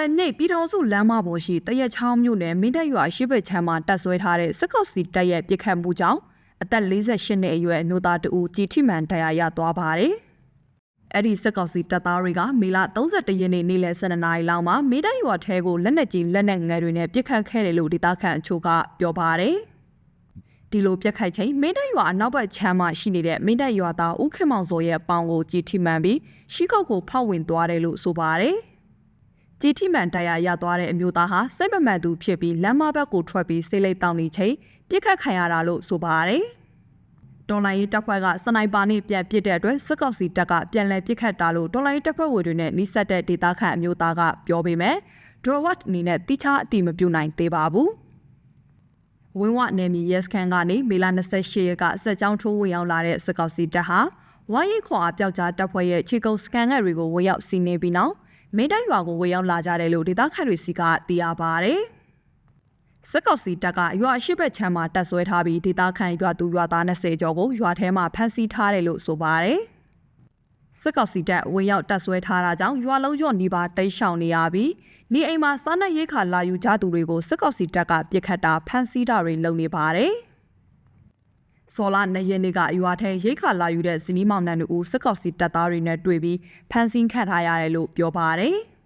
ယ်နှိပ်ပြည်တော်စုလမ်းမပေါ်ရှိတရက်ချောင်းမြို့နယ်မင်းတပ်ရွာရှိဘက်ချမ်းမှာတပ်ဆွဲထားတဲ့စစ်ကောက်စီတပ်ရဲ့ပြစ်ခတ်မှုကြောင့်အသက်48နှစ်အရွယ်အမျိုးသားတဦးကြီးထိမှန်တရားရသွားပါတယ်။အဲ့ဒီစစ်ကောက်စီတပ်သားတွေကမေလ31ရက်နေ့နေ့လယ်12နာရီလောက်မှာမင်းတပ်ရွာထဲကိုလက်နက်ကြီးလက်နက်ငယ်တွေနဲ့ပြစ်ခတ်ခဲ့တယ်လို့ဒေသခံအချို့ကပြောပါတယ်။ဒီလိုပြက်ခိုက်ချိန်မင်းတပ်ရွာအနောက်ဘက်ခြမ်းမှာရှိနေတဲ့မင်းတပ်ရွာသားဦးခင်မောင်စောရဲ့ပေါင်ကိုကြီးထိမှန်ပြီးရှိကုတ်ကိုဖောက်ဝင်သွားတယ်လို့ဆိုပါတယ်။ ကြီးထိမှန်တရားရသွားတဲ့အမျိုးသားဟာစိတ်မမှန်သူဖြစ်ပြီးလမ်းမဘက်ကိုထွက်ပြီးစိတ်လိတ်တောင်းနေချိန်ပြစ်ခတ်ခံရတာလို့ဆိုပါတယ်။တော်လိုင်းရေးတပ်ဖွဲ့ကစနိုက်ပါနဲ့ပြန်ပစ်တဲ့အတွက်စစ်ကောက်စီတပ်ကပြန်လည်ပစ်ခတ်တာလို့တော်လိုင်းရေးတပ်ဖွဲ့ဝင်တွေနဲ့နှိစက်တဲ့ဒေသခံအမျိုးသားကပြောပေမဲ့ဒရဝတ်အနေနဲ့တိချာအတိမပြုနိုင်သေးပါဘူး။ဝင်းဝနယ်မြေရဲစခန်းကနေမေလ28ရက်ကစက်ကြောင်းထိုးဝင်ရောက်လာတဲ့စစ်ကောက်စီတပ်ဟာဝိုင်းရီခွန်အပြောက်ကြားတပ်ဖွဲ့ရဲ့ခြေကုပ်စကန်ငယ်တွေကိုဝင်ရောက်စီးနေပြီးနောက် မင်းတိုင်းရွာကိုဝင်ရောက်လာကြတယ်လို့ဒေသခံတွေစီကသိရပါတယ်။စစ်ကောက်စီတပ်ကရွာရှိဘက်ချမ်းမှာတပ်ဆွဲထားပြီးဒေသခံရွာသူရွာသား20ကျော်ကိုရွာထဲမှာဖမ်းဆီးထားတယ်လို့ဆိုပါတယ်။စစ်ကောက်စီတပ်ဝင်ရောက်တပ်ဆွဲထားတာကြောင့်ရွာလုံးကျော်နေပါတိတ်ရှောင်နေရပြီးနေအိမ်မှာစားနပ်ရိက္ခာလာယူကြသူတွေကိုစစ်ကောက်စီတပ်ကပြစ်ခတ်တာဖမ်းဆီးတာတွေလုပ်နေပါတယ်။ စော်လာနေရက်နေ့ကရွာထဲရိတ်ခါလာယူတဲ့ဇနီးမောင်နှံတို့စစ်ကောက်စီတပ်သားတွေနဲ့တွေ့ပြီးဖမ်းဆီးခံထားရတယ်လို့ပြောပါတယ်။